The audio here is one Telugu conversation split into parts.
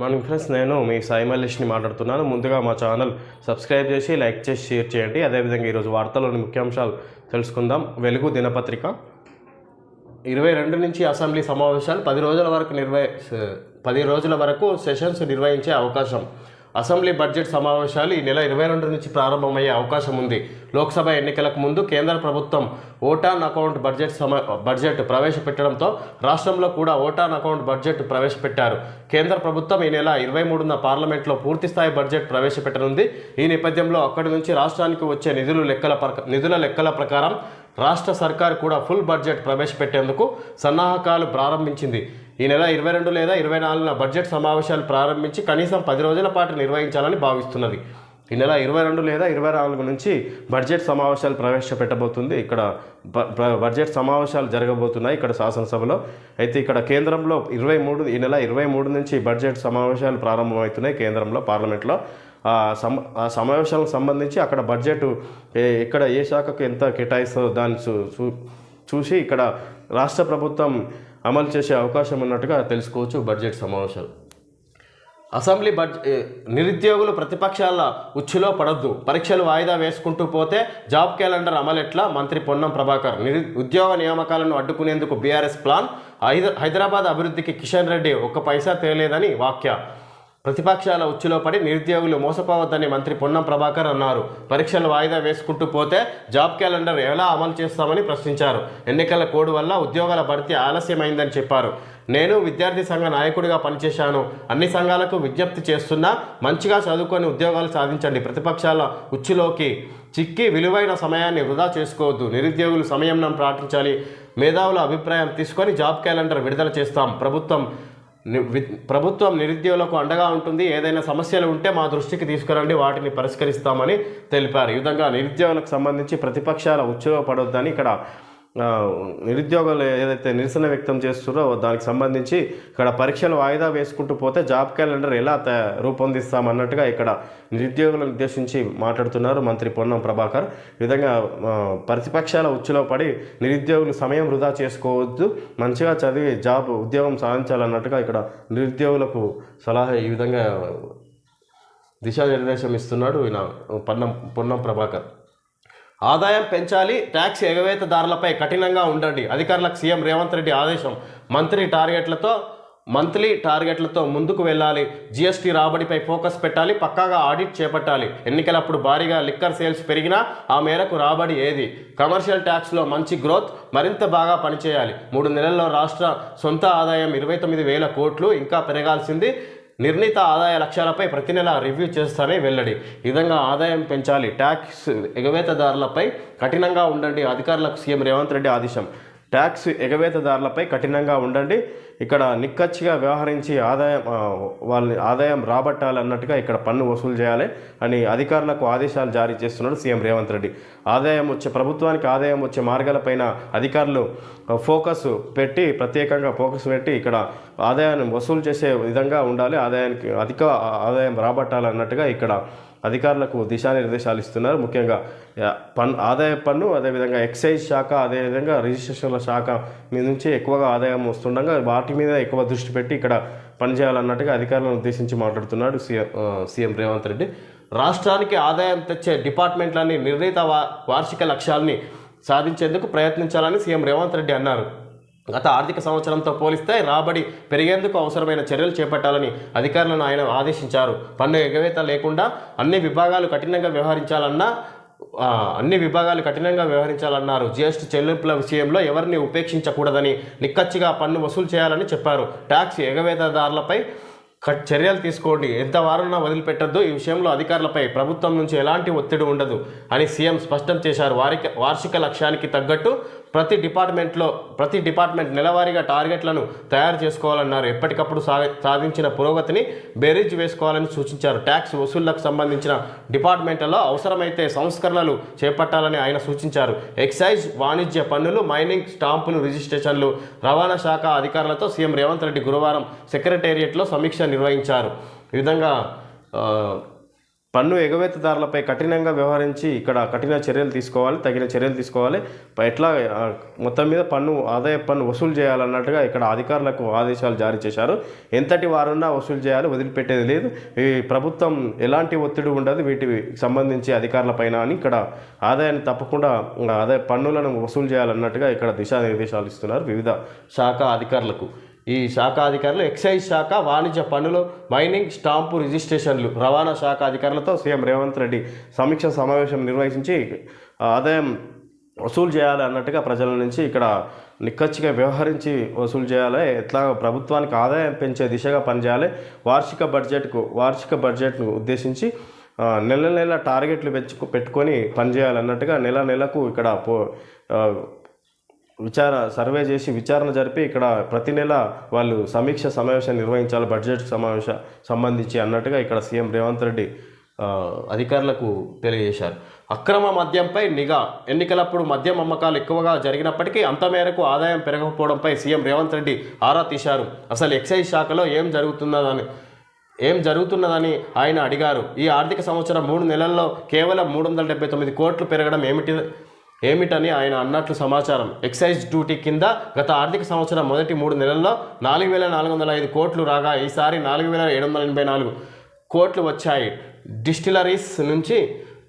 మార్నింగ్ ఫ్రెండ్స్ నేను మీ సాయి మల్లేష్ని మాట్లాడుతున్నాను. ముందుగా మా ఛానల్ సబ్స్క్రైబ్ చేసి లైక్ చేసి షేర్ చేయండి. అదేవిధంగా ఈరోజు వార్తల్లోని ముఖ్యాంశాలు తెలుసుకుందాం. వెలుగు దినపత్రిక. ఇరవై రెండు నుంచి అసెంబ్లీ సమావేశాలు పది రోజుల వరకు నిర్వహి పది రోజుల వరకు సెషన్స్ నిర్వహించే అవకాశం. అసెంబ్లీ బడ్జెట్ సమావేశాలు ఈ నెల ఇరవై రెండు నుంచి ప్రారంభమయ్యే అవకాశం ఉంది. లోక్సభ ఎన్నికలకు ముందు కేంద్ర ప్రభుత్వం ఓటాన్ అకౌంట్ బడ్జెట్ సమా బడ్జెట్ ప్రవేశపెట్టడంతో రాష్ట్రంలో కూడా ఓటాన్ అకౌంట్ బడ్జెట్ ప్రవేశపెట్టారు. కేంద్ర ప్రభుత్వం ఈ నెల ఇరవై మూడున పార్లమెంట్లో పూర్తిస్థాయి బడ్జెట్ ప్రవేశపెట్టనుంది. ఈ నేపథ్యంలో అక్కడి నుంచి రాష్ట్రానికి వచ్చే నిధులు లెక్కల నిధుల లెక్కల ప్రకారం రాష్ట్ర సర్కార్ కూడా ఫుల్ బడ్జెట్ ప్రవేశపెట్టేందుకు సన్నాహకాలు ప్రారంభించింది. ఈ నెల ఇరవై రెండు లేదా ఇరవై నాలుగున బడ్జెట్ సమావేశాలు ప్రారంభించి కనీసం పది రోజుల పాటు నిర్వహించాలని భావిస్తున్నది. ఈ నెల ఇరవై రెండు లేదా ఇరవై నాలుగు నుంచి బడ్జెట్ సమావేశాలు ప్రవేశపెట్టబోతుంది. ఇక్కడ బ- బడ్జెట్ సమావేశాలు జరగబోతున్నాయి ఇక్కడ శాసనసభలో. అయితే ఇక్కడ కేంద్రంలో ఇరవై మూడు ఈ నెల ఇరవై మూడు నుంచి బడ్జెట్ సమావేశాలు ప్రారంభమవుతున్నాయి కేంద్రంలో పార్లమెంట్లో. ఆ సమ ఆ సమావేశాలకు సంబంధించి అక్కడ బడ్జెట్ ఇక్కడ ఏ శాఖకు ఎంత కేటాయిస్తుందో దాన్ని చూ చూ- చూసి ఇక్కడ రాష్ట్ర ప్రభుత్వం అమలు చేసే అవకాశం ఉన్నట్టుగా తెలుసుకోవచ్చు బడ్జెట్ సమావేశాలు. అసెంబ్లీ బడ్జెట్ నిరుద్యోగులు ప్రతిపక్షాల ఉచ్చులో పడద్దు. పరీక్షలు వాయిదా వేసుకుంటూ పోతే జాబ్ క్యాలెండర్ అమలెట్లా మంత్రి పొన్నం ప్రభాకర్. నిరు ఉద్యోగ నియామకాలను అడ్డుకునేందుకు బీఆర్ఎస్ ప్లాన్. హైద- హైదరాబాద్ అభివృద్ధికి కిషన్ రెడ్డి ఒక్క పైసా తేలేదని వాక్య. ప్రతిపక్షాల ఉచ్చులో పడి నిరుద్యోగులు మోసపోవద్దని మంత్రి పొన్నం ప్రభాకర్ అన్నారు. పరీక్షలు వాయిదా వేసుకుంటూ పోతే జాబ్ క్యాలెండర్ ఎలా అమలు చేస్తామని ప్రశ్నించారు. ఎన్నికల కోడ్ వల్ల ఉద్యోగాల భర్తీ ఆలస్యమైందని చెప్పారు. నేను విద్యార్థి సంఘ నాయకుడిగా పనిచేశాను. అన్ని సంఘాలకు విజ్ఞప్తి చేస్తున్నా మంచిగా చదువుకొని ఉద్యోగాలు సాధించండి. ప్రతిపక్షాల ఉచ్చులోకి చిక్కి విలువైన సమయాన్ని వృధా చేసుకోవద్దు. నిరుద్యోగులు సంయమనం పాటించాలి మేధావుల అభిప్రాయం తీసుకొని జాబ్ క్యాలెండర్ విడుదల చేస్తాం. ప్రభుత్వం ప్రభుత్వం నిరుద్యోగులకు అండగా ఉంటుంది. ఏదైనా సమస్యలు ఉంటే మా దృష్టికి తీసుకురండి. వాటిని పరిష్కరిస్తామని తెలిపారు. ఈ విధంగా నిరుద్యోగులకు సంబంధించి ప్రతిపక్షాల ఉద్యోగపడొద్దని ఇక్కడ నిరుద్యోగులు ఏదైతే నిరసన వ్యక్తం చేస్తున్నారో దానికి సంబంధించి ఇక్కడ పరీక్షలు వాయిదా వేసుకుంటూ పోతే జాబ్ క్యాలెండర్ ఎలా రూపొందిస్తామన్నట్టుగా ఇక్కడ నిరుద్యోగులను ఉద్దేశించి మాట్లాడుతున్నారు మంత్రి పొన్నం ప్రభాకర్. విధంగా ప్రతిపక్షాల ఉచ్చులో పడి నిరుద్యోగులు సమయం వృధా చేసుకోవద్దు మంచిగా చదివి జాబ్ ఉద్యోగం సాధించాలన్నట్టుగా ఇక్కడ నిరుద్యోగులకు సలహా ఈ విధంగా దిశానిర్దేశం ఇస్తున్నాడు ఈయన పొన్నం పొన్నం ప్రభాకర్. ఆదాయం పెంచాలి ట్యాక్స్ ఎగవేతదారులపై కఠినంగా ఉండండి అధికారులకు సీఎం రేవంత్ రెడ్డి ఆదేశం. మంత్రి టార్గెట్లతో మంత్లీ టార్గెట్లతో ముందుకు వెళ్ళాలి జీఎస్టీ రాబడిపై ఫోకస్ పెట్టాలి పక్కాగా ఆడిట్ చేపట్టాలి. ఎన్నికలప్పుడు భారీగా లిక్కర్ సేల్స్ పెరిగినా ఆ మేరకు రాబడి ఏది? కమర్షియల్ ట్యాక్స్లో మంచి గ్రోత్ మరింత బాగా పనిచేయాలి. మూడు నెలల్లో రాష్ట్ర సొంత ఆదాయం ఇరవై తొమ్మిది వేల కోట్లు ఇంకా పెరగాల్సింది నిర్ణీత ఆదాయ లక్ష్యాలపై ప్రతి నెల రివ్యూ చేస్తారని వెల్లడి. ఈ విధంగా ఆదాయం పెంచాలి. ట్యాక్స్ ఎగవేతదారులపై కఠినంగా ఉండండి అధికారులకు సీఎం రేవంత్ రెడ్డి ఆదేశం. ట్యాక్స్ ఎగవేతదారులపై కఠినంగా ఉండండి. ఇక్కడ నిక్కచ్చిగా వ్యవహరించి ఆదాయం వాళ్ళని ఆదాయం రాబట్టాలన్నట్టుగా ఇక్కడ పన్ను వసూలు చేయాలి అని అధికారులకు ఆదేశాలు జారీ చేస్తున్నాడు సీఎం రేవంత్ రెడ్డి. ఆదాయం వచ్చే ప్రభుత్వానికి ఆదాయం వచ్చే మార్గాలపైన అధికారులు ఫోకస్ పెట్టి ప్రత్యేకంగా ఫోకస్ పెట్టి ఇక్కడ ఆదాయాన్ని వసూలు చేసే విధంగా ఉండాలి. ఆదాయానికి అధిక ఆదాయం రాబట్టాలన్నట్టుగా ఇక్కడ అధికారులకు దిశానిర్దేశాలు ఇస్తున్నారు. ముఖ్యంగా పన్ను ఆదాయ పన్ను అదేవిధంగా ఎక్సైజ్ శాఖ అదేవిధంగా రిజిస్ట్రేషన్ల శాఖ మీద నుంచి ఎక్కువగా ఆదాయం వస్తుండగా వాటి మీద ఎక్కువ దృష్టి పెట్టి ఇక్కడ పనిచేయాలన్నట్టుగా అధికారులను ఉద్దేశించి మాట్లాడుతున్నాడు సీఎం సీఎం రేవంత్ రెడ్డి. రాష్ట్రానికి ఆదాయం తెచ్చే డిపార్ట్మెంట్లని నిర్ణీత వా వార్షిక లక్ష్యాల్ని సాధించేందుకు ప్రయత్నించాలని సీఎం రేవంత్ రెడ్డి అన్నారు. గత ఆర్థిక సంవత్సరంతో పోలిస్తే రాబడి పెరిగేందుకు అవసరమైన చర్యలు చేపట్టాలని అధికారులను ఆయన ఆదేశించారు. పన్ను ఎగవేత లేకుండా అన్ని విభాగాలు కఠినంగా వ్యవహరించాలన్నా అన్ని విభాగాలు కఠినంగా వ్యవహరించాలన్నారు. జిఎస్టీ చెల్లింపుల విషయంలో ఎవరిని ఉపేక్షించకూడదని నిక్కచ్చిగా పన్ను వసూలు చేయాలని చెప్పారు. ట్యాక్స్ ఎగవేతదారులపై చర్యలు తీసుకోండి. ఎంత వారున్నా వదిలిపెట్టద్దు. ఈ విషయంలో అధికారులపై ప్రభుత్వం నుంచి ఎలాంటి ఒత్తిడి ఉండదు అని సీఎం స్పష్టం చేశారు. వారికి వార్షిక లక్ష్యానికి తగ్గట్టు ప్రతి డిపార్ట్మెంట్లో ప్రతి డిపార్ట్మెంట్ నెలవారీగా టార్గెట్లను తయారు చేసుకోవాలన్నారు. ఎప్పటికప్పుడు సా సాధించిన పురోగతిని బేరీజ్ వేసుకోవాలని సూచించారు. ట్యాక్స్ వసూళ్ళకు సంబంధించిన డిపార్ట్మెంట్లలో అవసరమైతే సంస్కరణలు చేపట్టాలని ఆయన సూచించారు. ఎక్సైజ్ వాణిజ్య పన్నులు మైనింగ్ స్టాంపులు రిజిస్ట్రేషన్లు రవాణా శాఖ అధికారులతో సీఎం రేవంత్ రెడ్డి గురువారం సెక్రటేరియట్లో సమీక్ష నిర్వహించారు. ఈ విధంగా పన్ను ఎగవేతదారులపై కఠినంగా వ్యవహరించి ఇక్కడ కఠిన చర్యలు తీసుకోవాలి తగిన చర్యలు తీసుకోవాలి. ఎట్లా మొత్తం మీద పన్ను ఆదాయ పన్ను వసూలు చేయాలన్నట్టుగా ఇక్కడ అధికారులకు ఆదేశాలు జారీ చేశారు. ఎంతటి వారున్నా వసూలు చేయాలి వదిలిపెట్టేది లేదు. ఈ ప్రభుత్వం ఎలాంటి ఒత్తిడి ఉండదు వీటికి సంబంధించి అధికారుల పైన అని ఇక్కడ ఆదాయాన్ని తప్పకుండా ఆదాయ పన్నులను వసూలు చేయాలన్నట్టుగా ఇక్కడ దిశానిర్దేశాలు ఇస్తున్నారు వివిధ శాఖ అధికారులకు. ఈ శాఖ అధికారులు ఎక్సైజ్ శాఖ వాణిజ్య పన్నులు మైనింగ్ స్టాంపు రిజిస్ట్రేషన్లు రవాణా శాఖ అధికారులతో సీఎం రేవంత్ రెడ్డి సమీక్ష సమావేశం నిర్వహించి ఆదాయం వసూలు చేయాలి అన్నట్టుగా ప్రజల నుంచి ఇక్కడ నిక్కచ్చిగా వ్యవహరించి వసూలు చేయాలి. ఎట్లా ప్రభుత్వానికి ఆదాయం పెంచే దిశగా పనిచేయాలి. వార్షిక బడ్జెట్కు వార్షిక బడ్జెట్ను ఉద్దేశించి నెల నెల టార్గెట్లు పెంచుకు పెట్టుకొని పనిచేయాలన్నట్టుగా నెల నెలకు ఇక్కడ పో విచార సర్వే చేసి విచారణ జరిపి ఇక్కడ ప్రతి నెల వాళ్ళు సమీక్ష సమావేశం నిర్వహించాలి బడ్జెట్ సమావేశ సంబంధించి అన్నట్టుగా ఇక్కడ సీఎం రేవంత్ రెడ్డి అధికారులకు తెలియజేశారు. అక్రమ మద్యంపై నిఘా ఎన్నికలప్పుడు మద్యం అమ్మకాలు ఎక్కువగా జరిగినప్పటికీ అంత మేరకు ఆదాయం పెరగకపోవడంపై సీఎం రేవంత్ రెడ్డి ఆరా తీశారు. అసలు ఎక్సైజ్ శాఖలో ఏం జరుగుతున్నదని ఏం జరుగుతున్నదని ఆయన అడిగారు. ఈ ఆర్థిక సంవత్సరం మూడు నెలల్లో కేవలం మూడు వందల డెబ్బై తొమ్మిది కోట్లు పెరగడం ఏమిటి ఏమిటని ఆయన అన్నట్లు సమాచారం. ఎక్సైజ్ డ్యూటీ కింద గత ఆర్థిక సంవత్సరం మొదటి మూడు నెలల్లో నాలుగు వేల నాలుగు వందల ఐదు కోట్లు రాగా ఈసారి నాలుగు వేల ఏడు వందల ఎనభై నాలుగు కోట్లు వచ్చాయి. డిస్టిలరీస్ నుంచి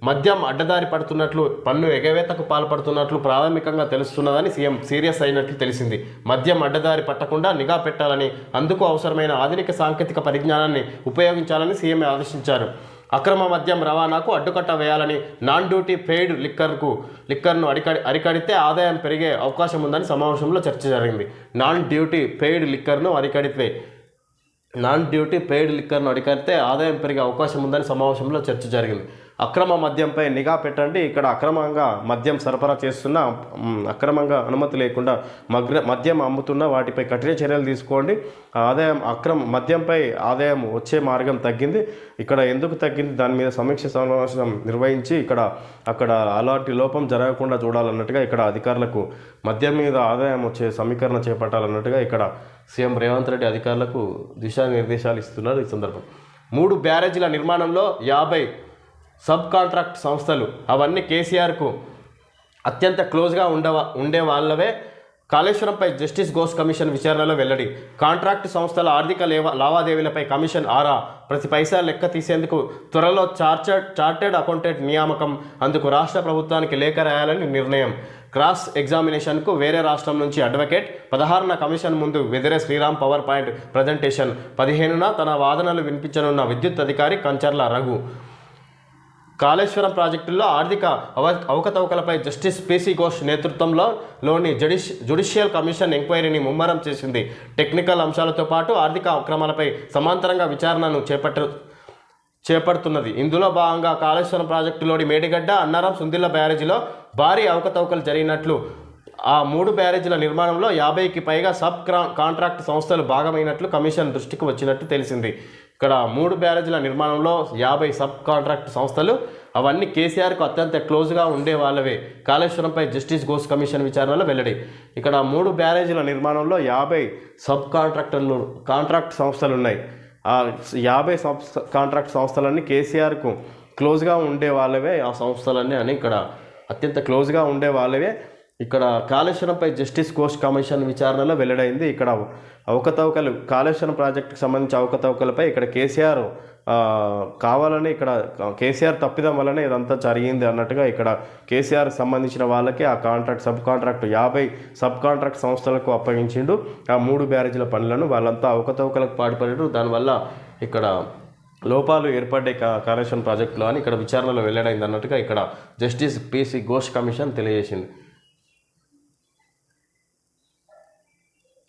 మద్యం అడ్డదారి పడుతున్నట్లు పన్ను ఎగవేతకు పాల్పడుతున్నట్లు ప్రాథమికంగా తెలుస్తున్నదని సీఎం సీరియస్ అయినట్లు తెలిసింది. మద్యం అడ్డదారి పట్టకుండా నిఘా పెట్టాలని అందుకు అవసరమైన ఆధునిక సాంకేతిక పరిజ్ఞానాన్ని ఉపయోగించాలని సీఎం ఆదేశించారు. అక్రమ మద్యం రవాణాకు అడ్డుకట్ట వేయాలని నాన్ డ్యూటీ పెయిడ్ లిక్కర్కు లిక్కర్ను అరికడి అరికడితే ఆదాయం పెరిగే అవకాశం ఉందని సమావేశంలో చర్చ జరిగింది. నాన్ డ్యూటీ పెయిడ్ లిక్కర్ను అరికడితే నాన్ డ్యూటీ పెయిడ్ లిక్కర్ను అడిగితే ఆదాయం పెరిగే అవకాశం ఉందని సమావేశంలో చర్చ జరిగింది. అక్రమ మద్యంపై నిఘా పెట్టండి. ఇక్కడ అక్రమంగా మద్యం సరఫరా చేస్తున్న అక్రమంగా అనుమతి లేకుండా మగ్ర మద్యం అమ్ముతున్న వాటిపై కఠిన చర్యలు తీసుకోండి. ఆదాయం అక్రమ మద్యంపై ఆదాయం వచ్చే మార్గం తగ్గింది. ఇక్కడ ఎందుకు తగ్గింది? దాని మీద సమీక్ష సమావేశం నిర్వహించి ఇక్కడ అక్కడ అలాంటి లోపం జరగకుండా చూడాలన్నట్టుగా ఇక్కడ అధికారులకు మద్యం మీద ఆదాయం వచ్చే సమీకరణ చేపట్టాలన్నట్టుగా ఇక్కడ సీఎం రేవంత్ రెడ్డి అధికారులకు దిశానిర్దేశాలు ఇస్తున్నారు ఈ సందర్భం. మూడు బ్యారేజీల నిర్మాణంలో యాభై సబ్ కాంట్రాక్ట్ సంస్థలు అవన్నీ కేసీఆర్కు అత్యంత క్లోజ్గా ఉండవ ఉండే వాళ్ళవే. కాళేశ్వరంపై జస్టిస్ ఘోష్ కమిషన్ విచారణలో వెల్లడి. కాంట్రాక్ట్ సంస్థల ఆర్థిక లేవా లావాదేవీలపై కమిషన్ ఆరా. ప్రతి పైసా లెక్క తీసేందుకు త్వరలో చార్టర్డ్ చార్టెడ్ అకౌంటెంట్ నియామకం. అందుకు రాష్ట్ర ప్రభుత్వానికి లేఖ రాయాలని నిర్ణయం. క్రాస్ ఎగ్జామినేషన్కు వేరే రాష్ట్రం నుంచి అడ్వకేట్. పదహారున కమిషన్ ముందు Vedire Sriram power point presentation. పదిహేనున తన వాదనలు వినిపించనున్న విద్యుత్ అధికారి కంచర్ల రఘు. కాళేశ్వరం ప్రాజెక్టుల్లో ఆర్థిక అవ అవకతవకలపై జస్టిస్ పీసీ ఘోష్ నేతృత్వంలో లోని జుడిష్ జుడిషియల్ కమిషన్ ఎంక్వైరీని ముమ్మరం చేసింది. టెక్నికల్ అంశాలతో పాటు ఆర్థిక అక్రమాలపై సమాంతరంగా విచారణను చేపట్ట చేపడుతున్నది. ఇందులో భాగంగా కాళేశ్వరం ప్రాజెక్టులోని మేడిగడ్డ అన్నారం సుందిల్ల బ్యారేజీలో భారీ అవకతవకలు జరిగినట్లు ఆ మూడు బ్యారేజీల నిర్మాణంలో యాభైకి పైగా సబ్ క్రా కాంట్రాక్ట్ సంస్థలు భాగమైనట్లు కమిషన్ దృష్టికి వచ్చినట్టు తెలిసింది. ఇక్కడ మూడు బ్యారేజీల నిర్మాణంలో యాభై సబ్ కాంట్రాక్ట్ సంస్థలు అవన్నీ కేసీఆర్కు అత్యంత క్లోజ్గా ఉండే వాళ్ళవే. కాళేశ్వరంపై జస్టిస్ ఘోష్ కమిషన్ విచారణలో వెల్లడి. ఇక్కడ మూడు బ్యారేజీల నిర్మాణంలో యాభై సబ్ కాంట్రాక్టర్లు కాంట్రాక్ట్ సంస్థలు ఉన్నాయి ఆ యాభై సంస్థ కాంట్రాక్ట్ సంస్థలన్నీ కేసీఆర్కు క్లోజ్గా ఉండే వాళ్ళవే. ఆ సంస్థలన్నీ అని ఇక్కడ అత్యంత క్లోజ్గా ఉండే వాళ్ళవే. ఇక్కడ కాళేశ్వరంపై జస్టిస్ కోస్ట్ కమిషన్ విచారణలో వెల్లడైంది. ఇక్కడ అవకతవకలు కాళేశ్వరం ప్రాజెక్టుకు సంబంధించి అవకతవకలపై ఇక్కడ కేసీఆర్ కావాలని ఇక్కడ కేసీఆర్ తప్పిదం వల్లనే ఇదంతా జరిగింది అన్నట్టుగా ఇక్కడ కేసీఆర్ సంబంధించిన వాళ్ళకి ఆ కాంట్రాక్ట్ సబ్ కాంట్రాక్ట్ యాభై సబ్ కాంట్రాక్ట్ సంస్థలకు అప్పగించిండు. ఆ మూడు బ్యారేజీల పనులను వాళ్ళంతా అవకతవకలకు పాటుపడారు దానివల్ల ఇక్కడ లోపాలు ఏర్పడ్డాయి కా కాళేశ్వరం ప్రాజెక్టులో అని ఇక్కడ విచారణలో వెల్లడైంది అన్నట్టుగా ఇక్కడ జస్టిస్ పిసి ఘోష్ కమిషన్ తెలియజేసింది.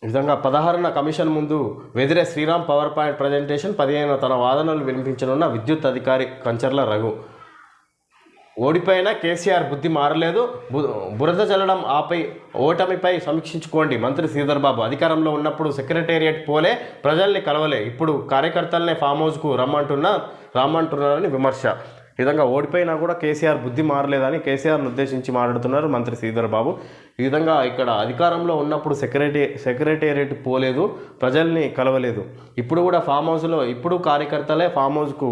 విధంగా పదహారున కమిషన్ ముందు Vedire Sriram power point presentation పదిహేను తన వాదనలు వినిపించనున్న విద్యుత్ అధికారి కంచర్ల రఘు. ఓడిపోయిన కేసీఆర్ బుద్ధి మారలేదు. బు- బురద చల్లడం ఆపై ఓటమిపై సమీక్షించుకోండి. మంత్రి శ్రీధర్ బాబు అధికారంలో ఉన్నప్పుడు సెక్రటేరియట్ పోలే ప్రజల్ని కలవలే. ఇప్పుడు కార్యకర్తలనే ఫామ్ హౌస్కు రమ్మంటున్నా రమ్మంటున్నారని విమర్శ. విధంగా ఓడిపోయినా కూడా కేసీఆర్ బుద్ధి మారలేదని కేసీఆర్ను ఉద్దేశించి మాట్లాడుతున్నారు మంత్రి శ్రీధర్ బాబు. ఈ విధంగా ఇక్కడ అధికారంలో ఉన్నప్పుడు సెక్రటరీ సెక్రటేరియట్ పోలేదు ప్రజల్ని కలవలేదు. ఇప్పుడు కూడా ఫామ్ హౌస్లో ఇప్పుడు కార్యకర్తలే ఫామ్ హౌస్కు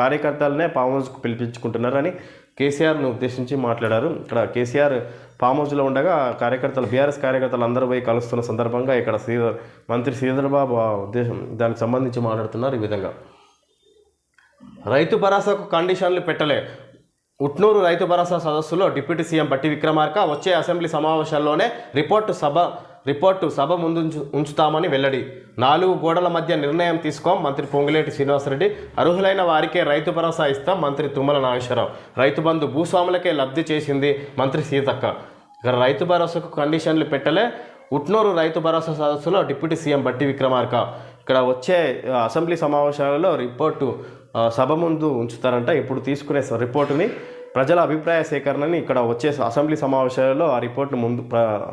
కార్యకర్తలనే ఫామ్ హౌస్కు పిలిపించుకుంటున్నారని కేసీఆర్ను ఉద్దేశించి మాట్లాడారు. ఇక్కడ కేసీఆర్ ఫామ్ హౌస్లో ఉండగా కార్యకర్తలు బీఆర్ఎస్ కార్యకర్తలు అందరూ పోయి కలుస్తున్న సందర్భంగా ఇక్కడ శ్రీధర్ మంత్రి శ్రీధర్ బాబు ఉద్దేశం దానికి సంబంధించి మాట్లాడుతున్నారు ఈ విధంగా. రైతు భరోసాకు కండిషన్లు పెట్టలే. ఉట్నూరు రైతు భరోసా సదస్సులో డిప్యూటీ సీఎం బట్టి విక్రమార్క వచ్చే అసెంబ్లీ సమావేశాల్లోనే రిపోర్టు సభ రిపోర్టు సభ ముందు ఉంచుతామని వెల్లడి. నాలుగు గోడల మధ్య నిర్ణయం తీసుకోం మంత్రి పొంగులేటి శ్రీనివాసరెడ్డి. అర్హులైన వారికే రైతు భరోసా ఇస్తాం మంత్రి తుమ్మల నాగేశ్వరరావు. రైతు బంధు భూస్వాములకే లబ్ధి చేసింది మంత్రి సీతక్క. ఇక్కడ రైతు భరోసాకు కండిషన్లు పెట్టలే. ఉట్నూరు రైతు భరోసా సదస్సులో డిప్యూటీ సీఎం బట్టి విక్రమార్క. ఇక్కడ వచ్చే అసెంబ్లీ సమావేశాలలో రిపోర్టు సభ ముందు ఉంచుతారంట. ఇప్పుడు తీసుకునే రిపోర్టుని ప్రజల అభిప్రాయ సేకరణని ఇక్కడ వచ్చే అసెంబ్లీ సమావేశాలలో ఆ రిపోర్ట్ను ముందు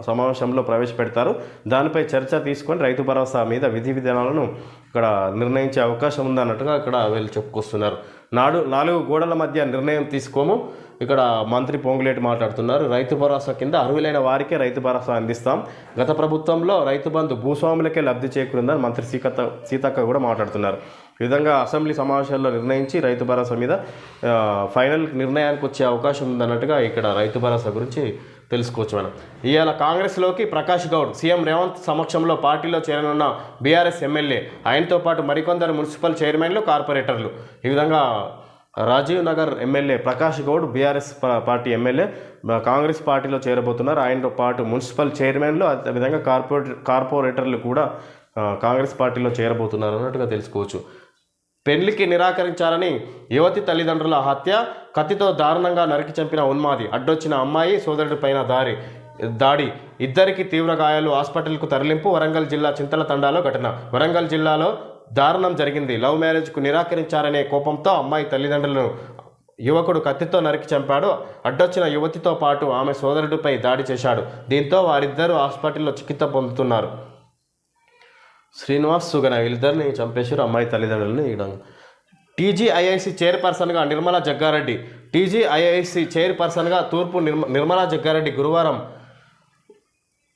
సమావేశంలో ప్రవేశపెడతారు. దానిపై చర్చ తీసుకొని రైతు భరోసా మీద విధి విధానాలను ఇక్కడ నిర్ణయించే అవకాశం ఉందన్నట్టుగా ఇక్కడ వీళ్ళు చెప్పుకొస్తున్నారు. నాడు నాలుగు గోడల మధ్య నిర్ణయం తీసుకోము. ఇక్కడ మంత్రి పొంగులేటి మాట్లాడుతున్నారు. రైతు భరోసా కింద అర్హులైన వారికే రైతు భరోసా అందిస్తాం. గత ప్రభుత్వంలో రైతు బంధు భూస్వాములకే లబ్ధి చేకూరిందని మంత్రి సీకత సీతక్క కూడా మాట్లాడుతున్నారు. ఈ విధంగా అసెంబ్లీ సమావేశాల్లో నిర్ణయించి రైతు భరోసా మీద ఫైనల్ నిర్ణయానికి వచ్చే అవకాశం ఉందన్నట్టుగా ఇక్కడ రైతు భరోసా గురించి తెలుసుకోవచ్చు మనం ఇవాళ కాంగ్రెస్లోకి ప్రకాష్ గౌడ్ సీఎం రేవంత్ సమక్షంలో పార్టీలో చేరనున్న బీఆర్ఎస్ ఎమ్మెల్యే ఆయనతో పాటు మరికొందరు మున్సిపల్ చైర్మన్లు కార్పొరేటర్లు. ఈ విధంగా Rajiv Nagar MLA Prakash Goud BRS party MLA Congress పార్టీలో చేరబోతున్నారు. ఆయనతో పాటు మున్సిపల్ చైర్మన్లు అదేవిధంగా కార్పొరేటర్ కార్పొరేటర్లు కూడా కాంగ్రెస్ పార్టీలో చేరబోతున్నారు అన్నట్టుగా తెలుసుకోవచ్చు. పెళ్ళికి నిరాకరించారని యువతి తల్లిదండ్రుల హత్య కత్తితో దారుణంగా నరికి చంపిన ఉన్మాది అడ్డొచ్చిన అమ్మాయి సోదరుడిపైన దారి దాడి. ఇద్దరికి తీవ్ర గాయాలు హాస్పిటల్కు తరలింపు వరంగల్ జిల్లా చింతల తండాలో ఘటన. వరంగల్ జిల్లాలో దారుణం జరిగింది. లవ్ మ్యారేజ్కు నిరాకరించారనే కోపంతో అమ్మాయి తల్లిదండ్రులను యువకుడు కత్తితో నరికి చంపాడు. అడ్డొచ్చిన యువతితో పాటు ఆమె సోదరుడిపై దాడి చేశాడు. దీంతో వారిద్దరూ హాస్పిటల్లో చికిత్స పొందుతున్నారు. శ్రీనివాస్ సుగన వీళ్ళిద్దరిని చంపేశారు అమ్మాయి తల్లిదండ్రులని ఇవ్వడం టీజీఐఐసి చైర్పర్సన్గా నిర్మలా జగ్గారెడ్డి. టీజీఐఐసి చైర్పర్సన్గా తూర్పు నిర్మ నిర్మలా జగ్గారెడ్డి గురువారం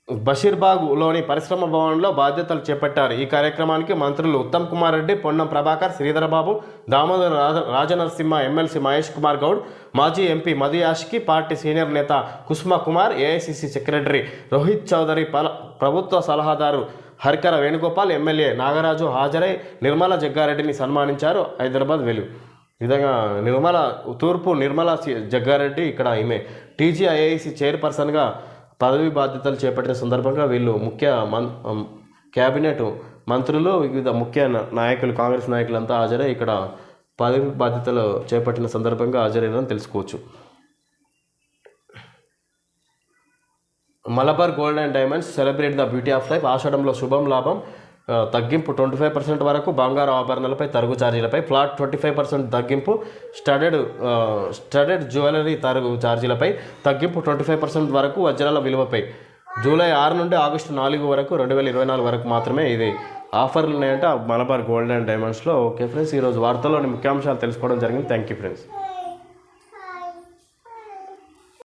బషీర్బాగ్లోని పరిశ్రమ భవన్లో బాధ్యతలు చేపట్టారు. ఈ కార్యక్రమానికి మంత్రులు ఉత్తమ్ కుమార్ రెడ్డి పొన్నం ప్రభాకర్ శ్రీధరబాబు దామోదర్ రాజ రాజనరసింహ ఎమ్మెల్సీ మహేష్ కుమార్ గౌడ్ మాజీ MP Madhu Yashki party senior నేత కుసుమ కుమార్ ఏఐసిసి సెక్రటరీ రోహిత్ చౌదరి పల ప్రభుత్వ సలహాదారు హరికర వేణుగోపాల్ ఎమ్మెల్యే నాగరాజు హాజరై నిర్మల జగ్గారెడ్డిని సన్మానించారు హైదరాబాద్ వెలుగు. విధంగా నిర్మల తూర్పు నిర్మల సి- జగ్గారెడ్డి ఇక్కడ ఈమె టీజీఐఐసి చైర్పర్సన్గా పదవి బాధ్యతలు చేపట్టిన సందర్భంగా వీళ్ళు ముఖ్య మన్ క్యాబినెట్ మంత్రులు వివిధ ముఖ్య నాయకులు కాంగ్రెస్ నాయకులంతా హాజరై ఇక్కడ పదవి బాధ్యతలు చేపట్టిన సందర్భంగా హాజరైనని తెలుసుకోవచ్చు. Malabar gold and diamonds celebrate the beauty of life. ఆషాఢంలో శుభం లాభం తగ్గింపు ట్వంటీ ఫైవ్ పర్సెంట్ వరకు బంగారు ఆభరణాలపై తరుగు ఛార్జీలపై ఫ్లాట్ ట్వంటీ ఫైవ్ పర్సెంట్ తగ్గింపు స్టడెడ్ స్టడెడ్ జ్యువెలరీ తరుగు ఛార్జీలపై తగ్గింపు ట్వంటీ ఫైవ్ పర్సెంట్ వరకు వజ్రాల విలువపై. జూలై ఆరు నుండి ఆగస్టు నాలుగు వరకు రెండు వేల ఇరవై నాలుగు వరకు మాత్రమే ఇది ఆఫర్లు ఉన్నాయంట. మలబార్ గోల్డ్ అండ్ డైమండ్స్లో. ఓకే ఫ్రెండ్స్ ఈరోజు వార్తల్లోని ముఖ్యాంశాలు తెలుసుకోవడం జరిగింది. Thank you friends.